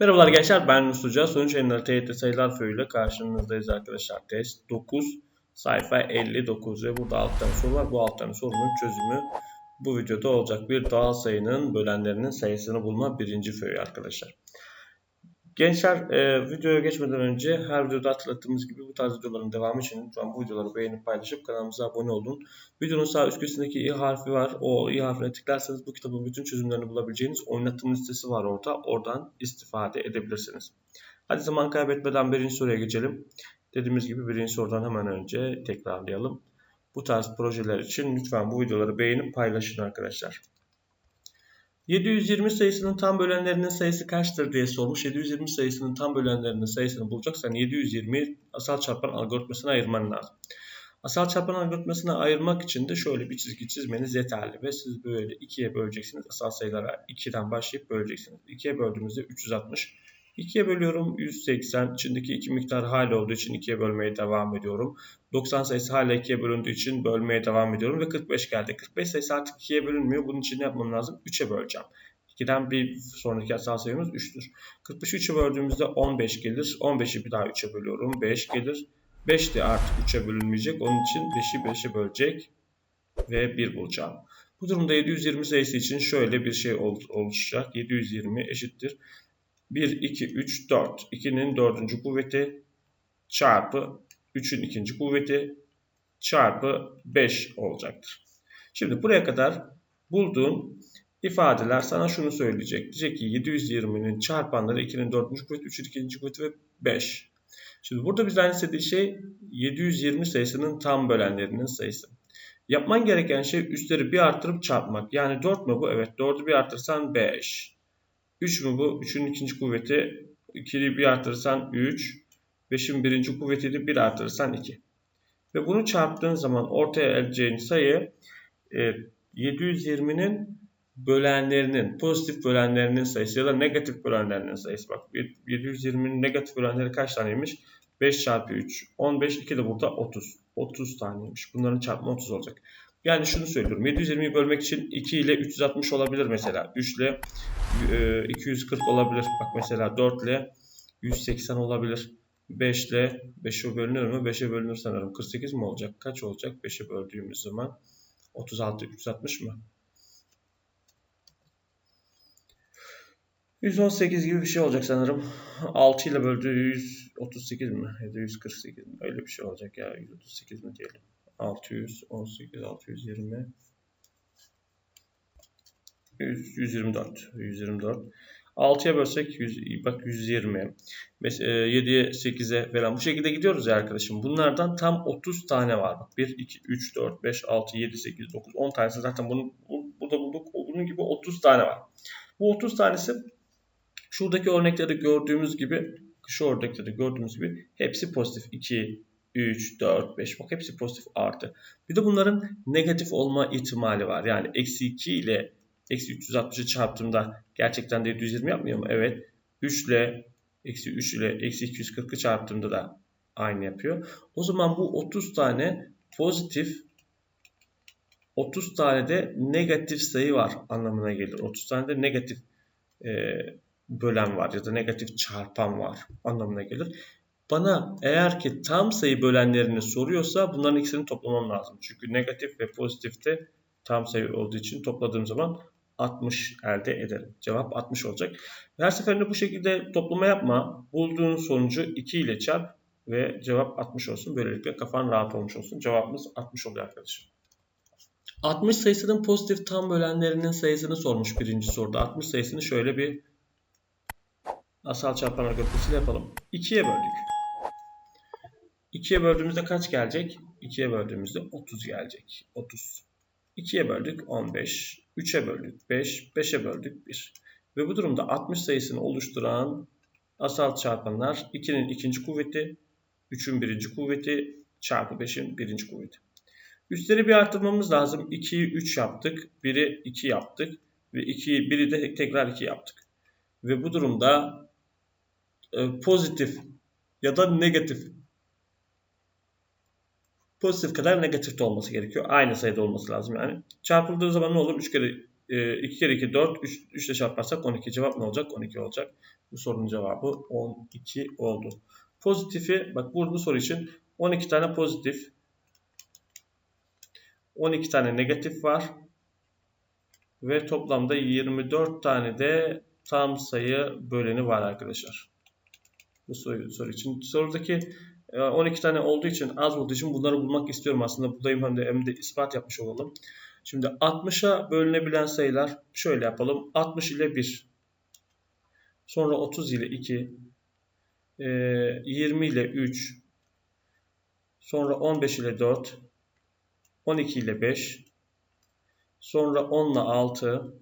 Merhabalar gençler ben Mustafa. Sonuç enleri TYT sayılar föyüyle karşınızdayız arkadaşlar. Test 9 sayfa 59 ve burada alt tane soru var. Bu alt tane sorunun çözümü bu videoda olacak. Bir doğal sayının bölenlerinin sayısını bulma birinci föyü arkadaşlar. Gençler e, videoya geçmeden önce her videoda hatırlattığımız gibi bu tarz videoların devamı için lütfen bu videoları beğenip paylaşıp kanalımıza abone olun. Videonun sağ üst köşesindeki i harfi var. O i harfine tıklarsanız bu kitabın bütün çözümlerini bulabileceğiniz oynatım listesi var orada. Oradan istifade edebilirsiniz. Hadi zaman kaybetmeden birinci soruya geçelim. Dediğimiz gibi birinci sorudan hemen önce tekrarlayalım. Bu tarz projeler için lütfen bu videoları beğenip paylaşın arkadaşlar. 720 sayısının tam bölenlerinin sayısı kaçtır diye sormuş. 720 sayısının tam bölenlerinin sayısını bulacaksan 720 asal çarpan algoritmasına ayırman lazım. Asal çarpan algoritmasına ayırmak için de şöyle bir çizgi çizmeniz yeterli ve siz böyle ikiye böleceksiniz. Asal sayılara 2'den başlayıp böleceksiniz. 2'ye böldüğümüzde 360. 2'ye bölüyorum 180. İçindeki iki miktar hala olduğu için 2'ye bölmeye devam ediyorum. 90 sayısı hala 2'ye bölündüğü için bölmeye devam ediyorum ve 45 geldi. 45 sayısı artık 2'ye bölünmüyor. Bunun için ne yapmam lazım? 3'e böleceğim. 2'den bir sonraki asal sayımız 3'tür. 45'i 3'e böldüğümüzde 15 gelir. 15'i bir daha 3'e bölüyorum. 5 gelir. 5 de artık 3'e bölünmeyecek. Onun için 5'i 5'e bölecek ve 1 bulacağım. Bu durumda 720 sayısı için şöyle bir şey oluşacak. 720 eşittir. 1, 2, 3, 4. 2'nin dördüncü kuvveti çarpı 3'ün ikinci kuvveti çarpı 5 olacaktır. Şimdi buraya kadar bulduğun ifadeler sana şunu söyleyecek. Diyecek ki 720'nin çarpanları 2'nin dördüncü kuvveti, 3'ün ikinci kuvveti ve 5. Şimdi burada bizden istediği şey 720 sayısının tam bölenlerinin sayısı. Yapman gereken şey üstleri bir artırıp çarpmak. Yani 4 mü bu? Evet 4'ü bir artırsan 5. 3 mü bu? 3'ün ikinci kuvveti. 2'yi bir artırırsan 3. 5'in birinci kuvvetini 1 artırırsan 2. Ve bunu çarptığın zaman ortaya elde sayı e, 720'nin bölenlerinin, pozitif bölenlerinin sayısı ya da negatif bölenlerinin sayısı. Bak 720'nin negatif bölenleri kaç taneymiş? 5 çarpı 3. 15, 2 de burada 30. 30 taneymiş. Bunların çarpımı 30 olacak. Yani şunu söylüyorum. 720'yi bölmek için 2 ile 360 olabilir mesela. 3 ile 240 e, olabilir. Bak mesela 4 ile 180 olabilir. 5 ile 5'e bölünür mü? 5'e bölünür sanırım. 48 mi olacak? Kaç olacak? 5'e böldüğümüz zaman 36, 360 mı? 118 gibi bir şey olacak sanırım. 6 ile böldüğü 138 mi? Ya da 148 mi? Öyle bir şey olacak ya. 138 mi diyelim. 618, 620, 124, 124. 6'ya bölsek 100, bak 120. Mesela 7'ye 8'e falan bu şekilde gidiyoruz ya arkadaşım. Bunlardan tam 30 tane var. Bak 1, 2, 3, 4, 5, 6, 7, 8, 9, 10 tanesi zaten bunun burada bulduk. Bunun gibi 30 tane var. Bu 30 tanesi şuradaki örneklerde gördüğümüz gibi şu örnekte de gördüğümüz gibi hepsi pozitif. 2, 3, 4, 5 bak hepsi pozitif artı. Bir de bunların negatif olma ihtimali var. Yani eksi 2 ile eksi 360'ı çarptığımda gerçekten de 720 yapmıyor mu? Evet. 3 ile eksi 3 ile eksi 240'ı çarptığımda da aynı yapıyor. O zaman bu 30 tane pozitif 30 tane de negatif sayı var anlamına gelir. 30 tane de negatif e, bölen var ya da negatif çarpan var anlamına gelir. Bana eğer ki tam sayı bölenlerini soruyorsa bunların ikisini toplamam lazım. Çünkü negatif ve pozitifte tam sayı olduğu için topladığım zaman 60 elde ederim. Cevap 60 olacak. Her seferinde bu şekilde toplama yapma. Bulduğun sonucu 2 ile çarp ve cevap 60 olsun. Böylelikle kafan rahat olmuş olsun. Cevabımız 60 oluyor arkadaşım. 60 sayısının pozitif tam bölenlerinin sayısını sormuş birinci soruda. 60 sayısını şöyle bir asal çarpan algoritmasıyla yapalım. 2'ye böldük. 2'ye böldüğümüzde kaç gelecek? 2'ye böldüğümüzde 30 gelecek. 30. 2'ye böldük 15. 3'e böldük 5. 5'e böldük 1. Ve bu durumda 60 sayısını oluşturan asal çarpanlar 2'nin ikinci kuvveti, 3'ün birinci kuvveti çarpı 5'in birinci kuvveti. Üstleri bir artırmamız lazım. 2'yi 3 yaptık. 1'i 2 yaptık. Ve 2'yi 1'i de tekrar 2 yaptık. Ve bu durumda e, pozitif ya da negatif pozitif kadar negatif de olması gerekiyor. Aynı sayıda olması lazım yani. Çarpıldığı zaman ne olur? 3 kere e, 2 kere 2 4. 3, 3 ile çarparsak 12. Cevap ne olacak? 12 olacak. Bu sorunun cevabı 12 oldu. Pozitifi bak bu soru için 12 tane pozitif 12 tane negatif var. Ve toplamda 24 tane de tam sayı böleni var arkadaşlar. Bu soru, soru için. Sorudaki 12 e, tane olduğu için az olduğu için bunları bulmak istiyorum aslında. Buradayım hem de, hem de ispat yapmış olalım. Şimdi 60'a bölünebilen sayılar şöyle yapalım. 60 ile 1. Sonra 30 ile 2. 20 ile 3. Sonra 15 ile 4. 12 ile 5. Sonra 10 ile 6.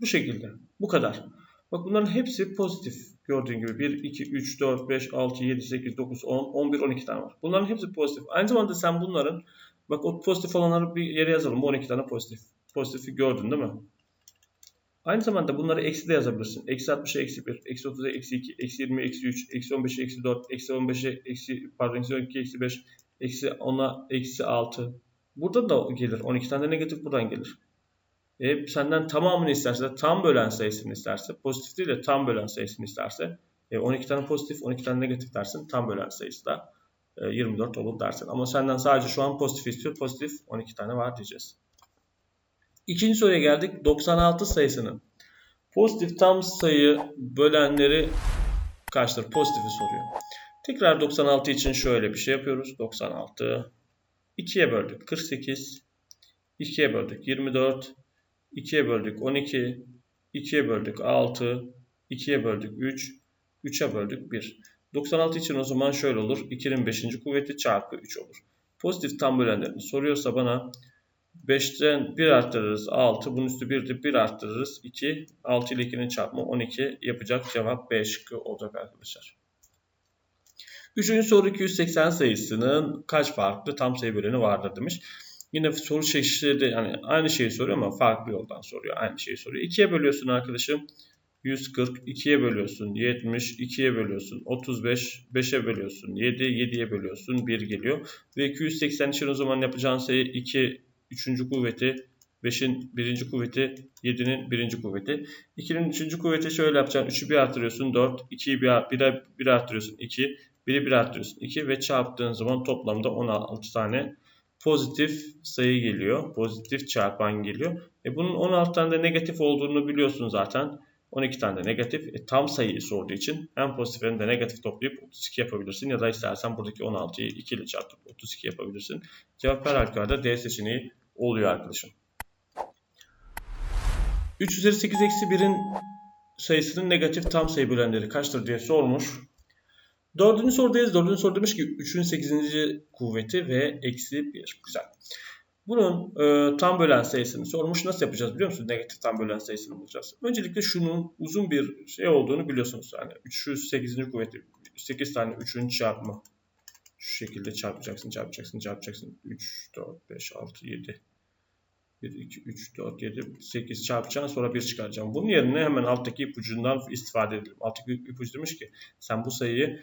Bu şekilde. Bu kadar. Bak bunların hepsi pozitif. Gördüğün gibi 1, 2, 3, 4, 5, 6, 7, 8, 9, 10, 11, 12 tane var. Bunların hepsi pozitif. Aynı zamanda sen bunların bak o pozitif olanları bir yere yazalım. Bu 12 tane pozitif. Pozitifi gördün değil mi? Aynı zamanda bunları eksi de yazabilirsin. Eksi 60'a eksi 1, eksi 30'a eksi 2, eksi 20'ye eksi 3, eksi 15'e eksi 4, eksi 15'e eksi, pardon eksi 12, eksi 5, eksi 10'a eksi 6. Burada da gelir. 12 tane negatif buradan gelir. E, senden tamamını isterse, tam bölen sayısını isterse, pozitif değil de tam bölen sayısını isterse, e, 12 tane pozitif, 12 tane negatif dersin. Tam bölen sayısı da e, 24 olur dersin. Ama senden sadece şu an pozitif istiyor. Pozitif 12 tane var diyeceğiz. İkinci soruya geldik. 96 sayısının pozitif tam sayı bölenleri kaçtır? Pozitifi soruyor. Tekrar 96 için şöyle bir şey yapıyoruz. 96 2'ye böldük 48 2'ye böldük 24 2'ye böldük 12 2'ye böldük 6 2'ye böldük 3 3'e böldük 1 96 için o zaman şöyle olur 2'nin 5. kuvveti çarpı 3 olur. Pozitif tam bölenlerini soruyorsa bana 5'ten 1 arttırırız 6. Bunun üstü 1'dir 1 arttırırız 2. 6 ile 2'nin çarpımı 12 yapacak cevap B olacak arkadaşlar. Üçüncü soru 280 sayısının kaç farklı tam sayı böleni vardır demiş. Yine soru çeşitleri de yani aynı şeyi soruyor ama farklı yoldan soruyor. Aynı şeyi soruyor. 2'ye bölüyorsun arkadaşım. 140, 2'ye bölüyorsun 70, 2'ye bölüyorsun 35, 5'e bölüyorsun 7, 7'ye bölüyorsun 1 geliyor. Ve 280 için o zaman yapacağın sayı 2, 3. kuvveti, 5'in 1. kuvveti, 7'nin 1. kuvveti. 2'nin 3. kuvveti şöyle yapacaksın. 3'ü bir artırıyorsun 4, 2'yi bir, 1'e 1 artırıyorsun 2, 1'i 1 arttırıyorsun 2 ve çarptığın zaman toplamda 16 tane pozitif sayı geliyor. Pozitif çarpan geliyor. E bunun 16 tane de negatif olduğunu biliyorsun zaten. 12 tane de negatif. E, tam sayıyı sorduğu için hem pozitif hem de negatif toplayıp 32 yapabilirsin. Ya da istersen buradaki 16'yı 2 ile çarpıp 32 yapabilirsin. Cevap her halükarda D seçeneği oluyor arkadaşım. 3 üzeri 8 eksi 1'in sayısının negatif tam sayı bölenleri kaçtır diye sormuş. Dördüncü sorudayız. Dördüncü soru demiş ki 3'ün 8. kuvveti ve eksi 1. Güzel. Bunun e, tam bölen sayısını sormuş. Nasıl yapacağız biliyor musunuz? Negatif tam bölen sayısını bulacağız. Öncelikle şunun uzun bir şey olduğunu biliyorsunuz. Yani 3'ün 8. kuvveti 8 tane 3'ün çarpımı. Şu şekilde çarpacaksın, çarpacaksın, çarpacaksın. 3, 4, 5, 6, 7. 1, 2, 3, 4, 7, 8 çarpacaksın sonra 1 çıkaracağım. Bunun yerine hemen alttaki ipucundan istifade edelim. Alttaki ipucu demiş ki sen bu sayıyı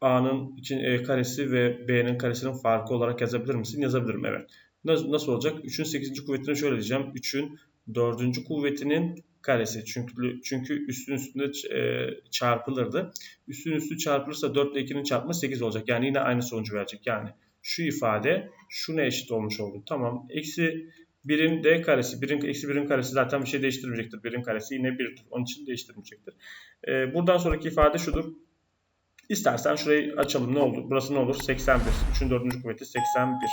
A'nın için E karesi ve B'nin karesinin farkı olarak yazabilir misin? Yazabilirim evet. Nasıl, olacak? 3'ün 8. kuvvetini şöyle diyeceğim. 3'ün 4. kuvvetinin karesi. Çünkü çünkü üstün üstünde e, çarpılırdı. Üstün üstü çarpılırsa 4 ile 2'nin çarpımı 8 olacak. Yani yine aynı sonucu verecek. Yani şu ifade şuna eşit olmuş oldu. Tamam. Eksi 1'in d karesi, 1'in eksi 1'in karesi zaten bir şey değiştirmeyecektir. 1'in karesi yine 1'dir. Onun için değiştirmeyecektir. E, buradan sonraki ifade şudur. İstersen şurayı açalım. Ne oldu? Burası ne olur? 81. 3'ün 4. kuvveti 81.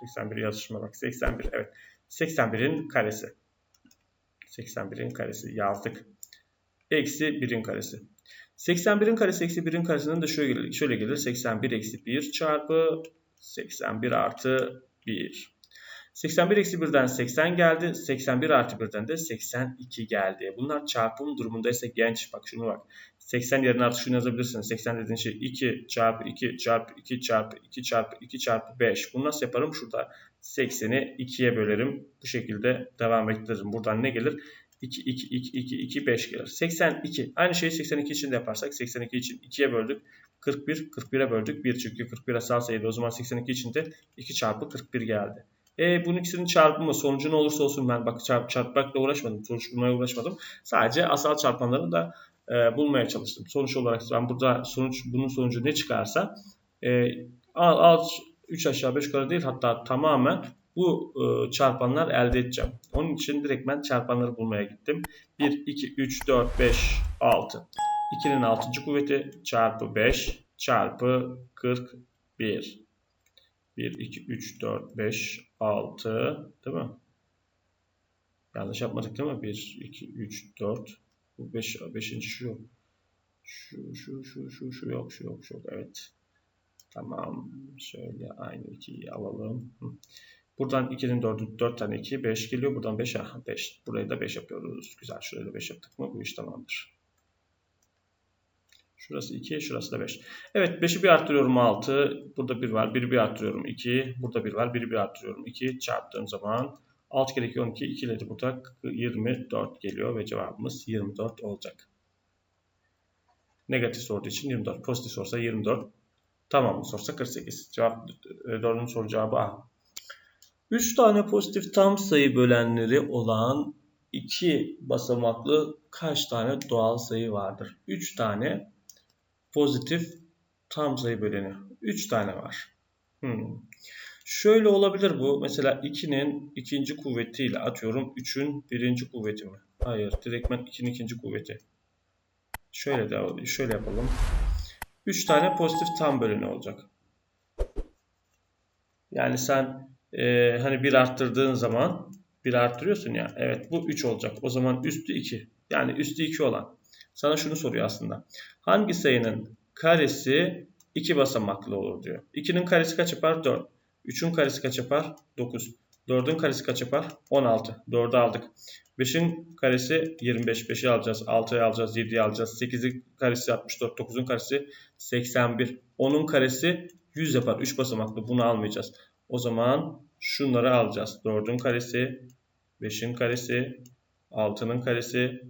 81 yazışma bak. 81. Evet. 81'in karesi. 81'in karesi yazdık. Eksi 1'in karesi. 81'in karesi eksi 1'in karesinden de şöyle. Şöyle gelir. 81 eksi 1 çarpı 81 artı 1. 81 eksi 1'den 80 geldi. 81 artı 1'den de 82 geldi. Bunlar çarpım durumundaysa genç. Bak şunu bak. 80 yerine artık şunu yazabilirsin. 80 dediğin şey 2 çarpı 2 çarpı 2 çarpı 2 çarpı 2 çarpı 5. Bunu nasıl yaparım? Şurada 80'i 2'ye bölerim. Bu şekilde devam ettiririm. Buradan ne gelir? 2, 2, 2, 2, 2, 5 gelir. 82. Aynı şeyi 82 için de yaparsak 82 için 2'ye böldük. 41, 41'e böldük 1 çünkü 41 asal sayıydı. O zaman 82 için de 2 çarpı 41 geldi. E bunun ikisinin çarpımı sonucu ne olursa olsun ben bak çarp, çarpmakla uğraşmadım. Sonuç bulmaya uğraşmadım. Sadece asal çarpanları da e, bulmaya çalıştım. Sonuç olarak ben burada sonuç bunun sonucu ne çıkarsa e, al, al 3 aşağı 5 yukarı değil hatta tamamen bu e, çarpanlar elde edeceğim. Onun için direkt ben çarpanları bulmaya gittim. 1, 2, 3, 4, 5, 6. 2'nin 6. kuvveti çarpı 5 çarpı 41. 1, 2, 3, 4, 5, 6 değil mi? Yanlış yapmadık değil mi? 1, 2, 3, 4. Bu 5, 5. şu. Şu, şu, şu, şu, şu yok, şu yok, şu yok. Evet. Tamam. Şöyle aynı 2'yi alalım. Buradan 2'nin 4'ü 4 tane 2, 5 geliyor. Buradan 5, aha 5. Burayı da 5 yapıyoruz. Güzel. Şurayı da 5 yaptık mı bu iş tamamdır. Şurası 2, şurası da 5. Evet 5'i bir arttırıyorum 6. Burada 1 var. 1'i bir arttırıyorum 2. Burada 1 var. 1'i bir arttırıyorum 2. Çarptığım zaman 6 kere 2 12. 2 ile burada 24 geliyor ve cevabımız 24 olacak. Negatif sorduğu için 24. Pozitif sorsa 24. Tamam sorsa 48. Cevap 4. soru cevabı A. 3 tane pozitif tam sayı bölenleri olan 2 basamaklı kaç tane doğal sayı vardır? 3 tane pozitif tam sayı böleni. 3 tane var. Hmm. Şöyle olabilir bu. Mesela 2'nin ikinci kuvvetiyle atıyorum 3'ün birinci kuvveti mi? Hayır. Direktmen 2'nin ikinci kuvveti. Şöyle de şöyle yapalım. 3 tane pozitif tam böleni olacak. Yani sen e, hani bir arttırdığın zaman bir arttırıyorsun ya. Evet bu 3 olacak. O zaman üstü 2. Yani üstü 2 olan. Sana şunu soruyor aslında. Hangi sayının karesi 2 basamaklı olur diyor. 2'nin karesi kaç yapar? 4. 3'ün karesi kaç yapar? 9. 4'ün karesi kaç yapar? 16. 4'ü aldık. 5'in karesi 25. 5'i alacağız. 6'yı alacağız. 7'yi alacağız. 8'in karesi 64. 9'un karesi 81. 10'un karesi 100 yapar. 3 basamaklı. Bunu almayacağız. O zaman şunları alacağız. 4'ün karesi, 5'in karesi, 6'nın karesi,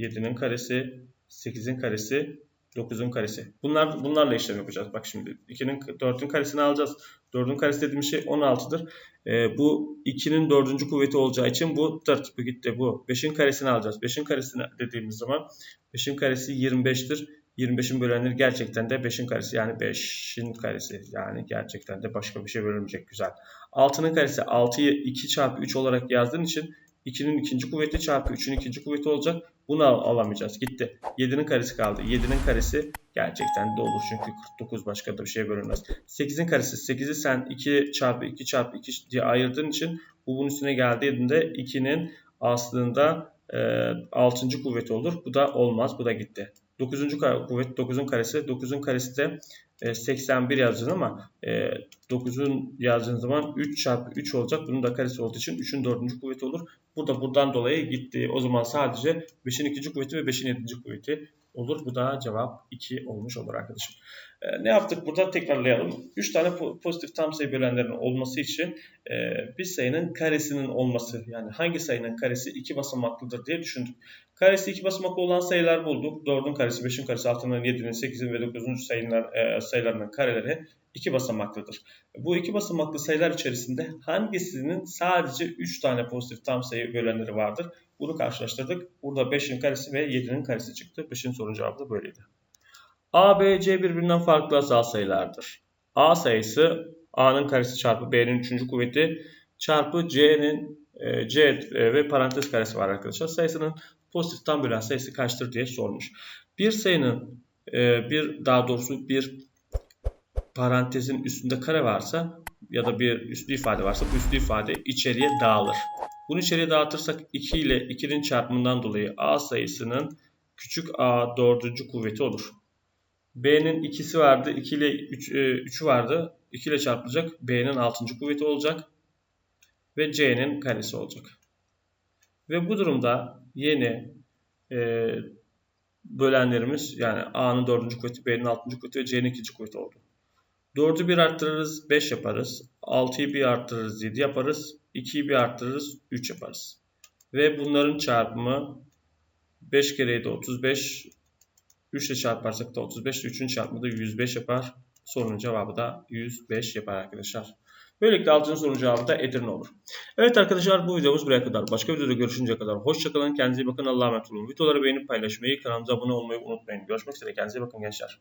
7'nin karesi, 8'in karesi, 9'un karesi. Bunlar bunlarla işlem yapacağız. Bak şimdi 2'nin 4'ün karesini alacağız. 4'ün karesi dediğimiz şey 16'dır. Ee, bu 2'nin 4. kuvveti olacağı için bu 4. Bu gitti bu. 5'in karesini alacağız. 5'in karesini dediğimiz zaman 5'in karesi 25'tir. 25'in bölenleri gerçekten de 5'in karesi yani 5'in karesi yani gerçekten de başka bir şey bölünmeyecek güzel. 6'nın karesi 6'yı 2 çarpı 3 olarak yazdığın için 2'nin ikinci kuvveti çarpı 3'ün ikinci kuvveti olacak. Bunu al alamayacağız. Gitti. 7'nin karesi kaldı. 7'nin karesi gerçekten de olur. Çünkü 49 başka da bir şey bölünmez. 8'in karesi. 8'i sen 2 çarpı 2 çarpı 2 diye ayırdığın için bu bunun üstüne geldiğinde 2'nin aslında e, 6. kuvveti olur. Bu da olmaz. Bu da gitti. 9. kuvvet 9'un karesi. 9'un karesi de 81 e, yazacağız ama 9'un e, yazdığınız zaman 3 çarpı 3 olacak. Bunun da karesi olduğu için 3'ün 4. kuvveti olur. Burada buradan dolayı gitti. O zaman sadece 5'in 2. kuvveti ve 5'in 7. kuvveti olur. Bu da cevap 2 olmuş olur arkadaşım. E, ne yaptık burada? Tekrarlayalım. 3 tane pozitif tam sayı bölenlerin olması için bir sayının karesinin olması yani hangi sayının karesi 2 basamaklıdır diye düşündük. Karesi 2 basamaklı olan sayılar bulduk. 4'ün karesi, 5'in karesi, 6'nın, 7'nin, 8'in ve 9. sayılar, e, sayılarının kareleri 2 basamaklıdır. Bu 2 basamaklı sayılar içerisinde hangisinin sadece 3 tane pozitif tam sayı bölenleri vardır? Bunu karşılaştırdık. Burada 5'in karesi ve 7'nin karesi çıktı. 5'in soru cevabı da böyleydi. A, B, C birbirinden farklı asal sayılardır. A sayısı A'nın karesi çarpı B'nin 3. kuvveti çarpı C'nin e, C e, ve parantez karesi var arkadaşlar. Sayısının pozitif tam bölen sayısı kaçtır diye sormuş. Bir sayının e, bir daha doğrusu bir parantezin üstünde kare varsa ya da bir üslü ifade varsa bu üslü ifade içeriye dağılır. Bunu içeriye dağıtırsak 2 ile 2'nin çarpımından dolayı a sayısının küçük a dördüncü kuvveti olur. B'nin ikisi vardı. 2 ile 3, 3'ü vardı. 2 ile çarpılacak. B'nin 6. kuvveti olacak. Ve C'nin karesi olacak. Ve bu durumda yeni e, bölenlerimiz yani A'nın 4. kuvveti, B'nin 6. kuvveti ve C'nin 2. kuvveti oldu. 4'ü 1 arttırırız 5 yaparız. 6'yı 1 arttırırız 7 yaparız. 2'yi 1 arttırırız 3 yaparız. Ve bunların çarpımı 5 kere 7 35. 3 ile çarparsak da 35. 3'ün çarpımı da 105 yapar. Sorunun cevabı da 105 yapar arkadaşlar. Böylelikle altıncı sorunun cevabı da Edirne olur. Evet arkadaşlar bu videomuz buraya kadar. Başka videoda görüşünceye kadar hoşçakalın. Kendinize iyi bakın. Allah'a emanet olun. Videoları beğenip paylaşmayı, kanalımıza abone olmayı unutmayın. Görüşmek üzere. Kendinize iyi bakın gençler.